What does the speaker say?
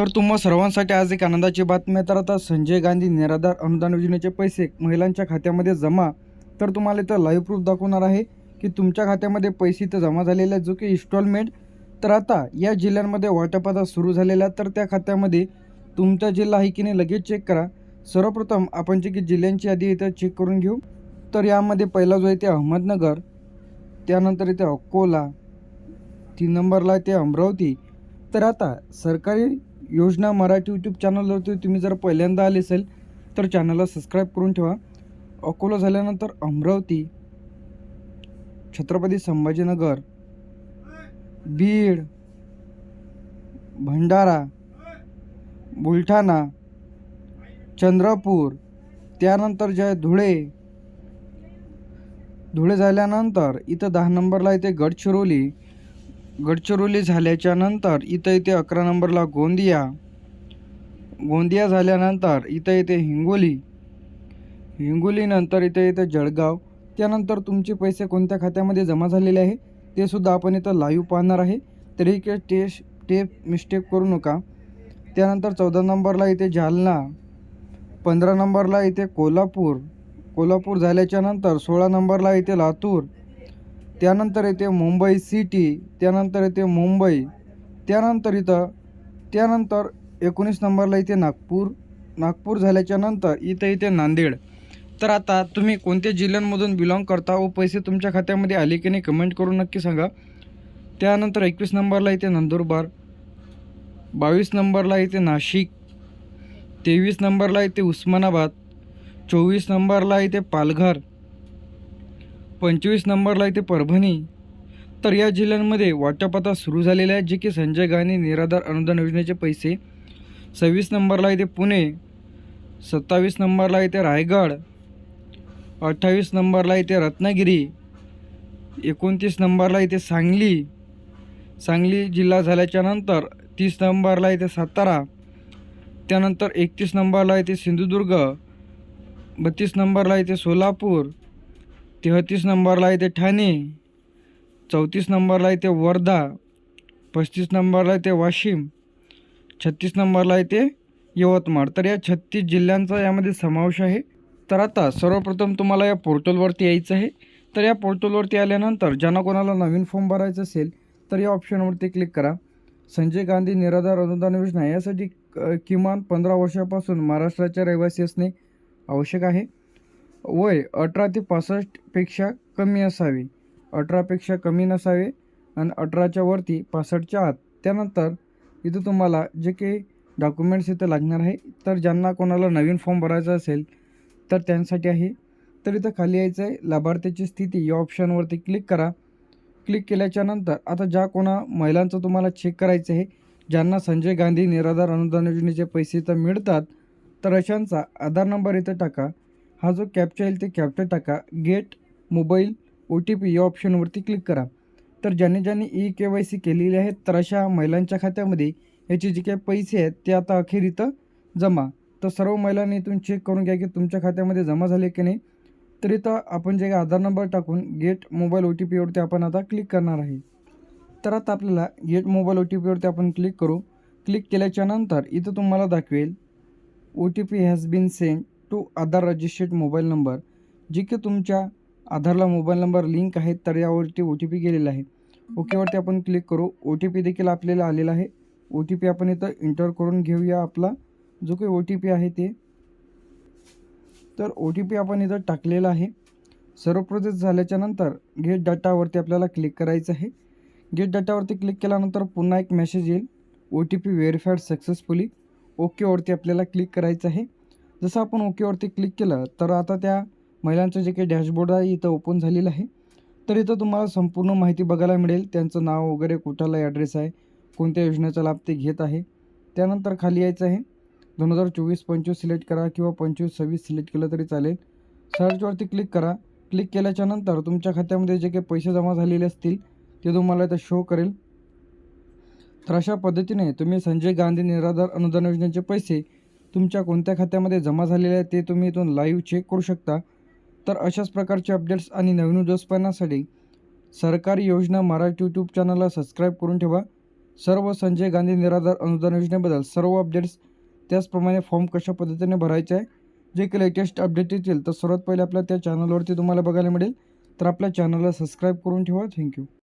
तर तुम्हा सर्वांसाठी आज एक आनंदाची बातमी तर आता संजय गांधी निराधार अनुदान योजनेचे पैसे महिलांच्या खात्यामध्ये जमा. तर तुम्हाला इथं लाईव्ह प्रूफ दाखवणार आहे की तुमच्या खात्यामध्ये पैसे इथं जमा झालेले आहेत जो की इन्स्टॉलमेंट तर आता या जिल्ह्यांमध्ये वाटप आता सुरू झालेला आहे. तर त्या खात्यामध्ये तुमचा जिल्हा आहे की नाही लगेच चेक करा. सर्वप्रथम आपण जे की जिल्ह्यांची यादी इथं चेक करून घेऊ. तर यामध्ये पहिला जो आहे ते अहमदनगर त्यानंतर इथे अकोला तीन नंबरला आहे ते अमरावती. तर आता सरकारी योजना मराठी यूट्यूब चॅनलवरती तुम्ही जर पहिल्यांदा आले असेल तर चॅनलला सबस्क्राईब करून ठेवा. अकोला झाल्यानंतर अमरावती छत्रपती संभाजीनगर बीड भंडारा बुलढाणा चंद्रपूर त्यानंतर जे धुळे. धुळे झाल्यानंतर इथं दहा नंबरला इथे गडचिरोली गडचिरोली झाल्याच्यानंतर इथं इथे अकरा नंबरला गोंदिया. गोंदिया झाल्यानंतर इथं इथे हिंगोली. हिंगोलीनंतर इथे इथे जळगाव. त्यानंतर तुमचे पैसे कोणत्या खात्यामध्ये जमा झालेले आहे? ते सुद्धा आपण इथं लाईव्ह पाहणार आहे. तरी काही टेश टेप मिस्टेक करू नका. त्यानंतर चौदा नंबरला इथे जालना. पंधरा नंबरला इथे कोल्हापूर. कोल्हापूर झाल्याच्यानंतर सोळा नंबरला इथे लातूर. त्यानंतर येते मुंबई सिटी त्यानंतर येते मुंबई त्यानंतर इथं त्यानंतर एकोणीस नंबरला इथे नागपूर नागपूर झाल्याच्यानंतर इथं इथे नांदेड. तर आता तुम्ही कोणत्या जिल्ह्यांमधून बिलॉंग करता व पैसे तुमच्या खात्यामध्ये आले की नाही कमेंट करून नक्की सांगा. त्यानंतर एकवीस नंबरला इथे नंदुरबार बावीस नंबरला इथे नाशिक तेवीस नंबरला इथे उस्मानाबाद चोवीस नंबरला इथे पालघर पंचवीस नंबरला इथे परभणी. तर या जिल्ह्यांमध्ये वाटप आता सुरू झालेले आहे जे की संजय गांधी निराधार अनुदान योजनेचे पैसे. सव्वीस नंबरला इथे पुणे. सत्तावीस नंबरला इथे रायगड. अठ्ठावीस नंबरला इथे रत्नागिरी. एकोणतीस नंबरला इथे सांगली. सांगली जिल्हा झाल्याच्यानंतर तीस नंबरला इथे सातारा. त्यानंतर एकतीस नंबरला इथे सिंधुदुर्ग. बत्तीस नंबरला इथे सोलापूर. तेहतीस नंबरला येते ठाणे चौतीस नंबरला येते वर्धा पस्तीस नंबरला येते वाशिम छत्तीस नंबरला येते यवतमाळ. तर या छत्तीस जिल्ह्यांचा यामध्ये समावेश आहे. तर आता सर्वप्रथम तुम्हाला या पोर्टलवरती यायचं आहे. तर या पोर्टलवरती आल्यानंतर ज्यांना कोणाला नवीन फॉर्म भरायचा असेल तर या ऑप्शनवरती क्लिक करा. संजय गांधी निराधार अनुदान योजना यासाठी क- किमान पंधरा वर्षापासून महाराष्ट्राच्या रहिवासी असणे आवश्यक आहे. वय अठरा ते पासष्टपेक्षा कमी असावे. अठरापेक्षा कमी नसावे आणि अठराच्या वरती पासष्टच्या आत. त्यानंतर इथं तुम्हाला जे काही डॉक्युमेंट्स इथं लागणार आहे तर ज्यांना कोणाला नवीन फॉर्म भरायचा असेल तर त्यांसाठी आहे. तर इथं खाली यायचं आहे लाभार्थ्याची स्थिती या ऑप्शनवरती क्लिक करा. क्लिक केल्याच्यानंतर आता ज्या कोणा महिलांचं तुम्हाला चेक करायचं आहे ज्यांना संजय गांधी निराधार अनुदान योजनेचे पैसे इथं मिळतात तर अशांचा आधार नंबर इथं टाका. हा जो कॅप्चा येईल ते कॅप्चा टाका. Get mobile O T P या ऑप्शनवरती क्लिक करा. तर ज्यांनी ज्यांनी ई के वाय सी केलेली आहेत तर अशा महिलांच्या खात्यामध्ये याचे जे काही पैसे आहेत ते आता अखेर इथं जमा. तर सर्व महिलांनी इथून चेक करून घ्या की तुमच्या खात्यामध्ये जमा झाले की नाही. तर इथं आपण जे काही आधार नंबर टाकून गेट मोबाईल ओ टी पीवरती आपण आता क्लिक करणार आहे. तर आता आपल्याला गेट मोबाईल ओ टी पीवरती आपण क्लिक करू. क्लिक केल्याच्यानंतर इथं तुम्हाला दाखवेल O T P has been send to Aadhaar registered mobile number जे की तुमच्या आधारला मोबाईल नंबर लिंक आहे तर यावरती ओ टी पी गेलेला आहे. ओकेवरती आपण क्लिक करू. ओ टी पी देखील आपल्याला आलेला आहे. ओ टी पी आपण इथं इंटर करून घेऊया आपला जो काही ओ टी पी आहे ते. तर ओ टी पी आपण इथं टाकलेला आहे. सर्व प्रोसेस झाल्याच्यानंतर गेट डाटावरती आपल्याला क्लिक करायचं आहे. गेट डाटावरती क्लिक केल्यानंतर पुन्हा एक मेसेज येईल. O T P verified successfully ओकेवरती आपल्याला क्लिक करायचं आहे. जसं आपण ओकेवरती क्लिक केलं तर आता त्या महिलांचं जे काही डॅशबोर्ड आहे इथं ओपन झालेलं आहे. तर इथं तुम्हाला संपूर्ण माहिती बघायला मिळेल. त्यांचं नाव वगैरे कुठाला ॲड्रेस आहे कोणत्या योजनेचा लाभ ते घेत आहे. त्यानंतर खाली यायचं आहे. दोन हजार चोवीस पंचवीस सिलेक्ट करा किंवा पंचवीस सव्वीस सिलेक्ट केलं तरी चालेल. सर्चवरती क्लिक करा. क्लिक केल्याच्यानंतर तुमच्या खात्यामध्ये जे काही पैसे जमा झालेले असतील ते तुम्हाला इथं शो करेल. तर अशा पद्धतीने तुम्ही संजय गांधी निराधार अनुदान योजनेचे पैसे तुमच्या कोणत्या खात्यामध्ये जमा झालेले आहे ते तुम्ही इथून लाईव्ह चेक करू शकता. तर अशाच प्रकारचे अपडेट्स आणि नवीन व्हिडिओज पाहण्यासाठी सरकारी योजना मराठी यूट्यूब चॅनलला सबस्क्राईब करून ठेवा. सर्व संजय गांधी निराधार अनुदान योजनेबद्दल सर्व अपडेट्स त्याचप्रमाणे फॉर्म कशा पद्धतीने भरायचे आहे जे काही लेटेस्ट अपडेट येतील तर सर्वात पहिले आपल्या त्या चॅनलवरती तुम्हाला बघायला मिळेल. तर आपल्या चॅनलला सबस्क्राईब करून ठेवा. थँक्यू